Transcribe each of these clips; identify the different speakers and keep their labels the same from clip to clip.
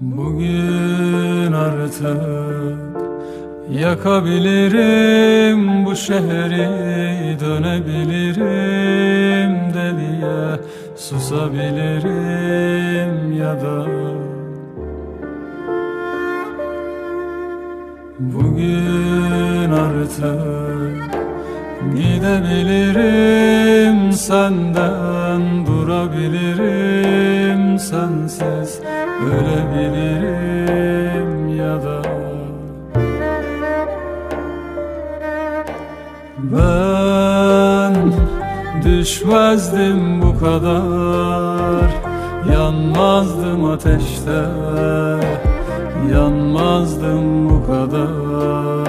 Speaker 1: Bugün artık yakabilirim bu şehri Dönebilirim deliye susabilirim ya da. Bugün artık gidebilirim senden Durabilirim sensiz ölebilirim ya da Ben düşmezdim bu kadar. Yanmazdım ateşte. Yanmazdım bu kadar.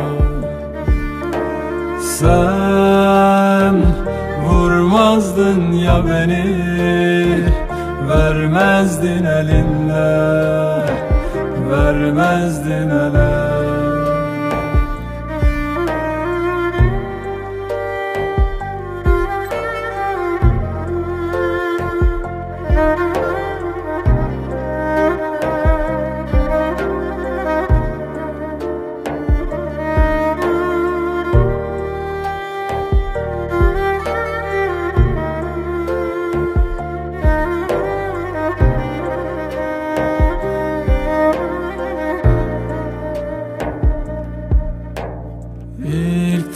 Speaker 1: Sen vurmazdın ya beni Vermezdin elinle Vermezdin ele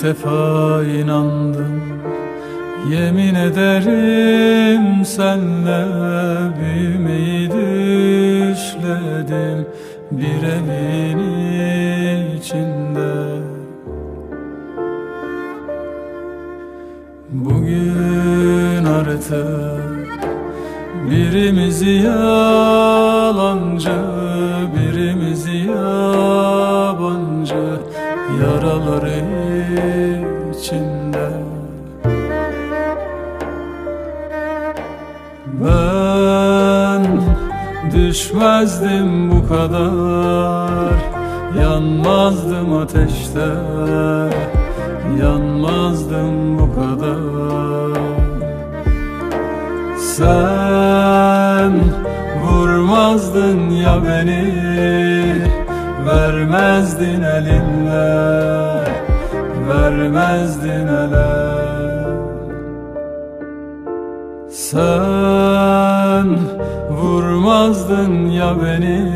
Speaker 1: İlk defa inandım. Yemin ederim senle büyümeyi düşledim. Bir evin içinde. Bugün artık Birimizi yalancı Birimizi yabancı Yaraları içinde. Ben düşmezdim bu kadar. Yanmazdım ateşte. Yanmazdım bu kadar. Sen vurmazdın ya beni Vermezdin elinle Vermezdin ele. Sen vurmazdın ya beni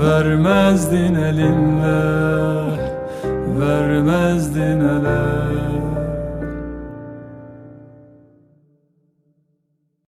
Speaker 1: Vermezdin elinle Vermezdin ele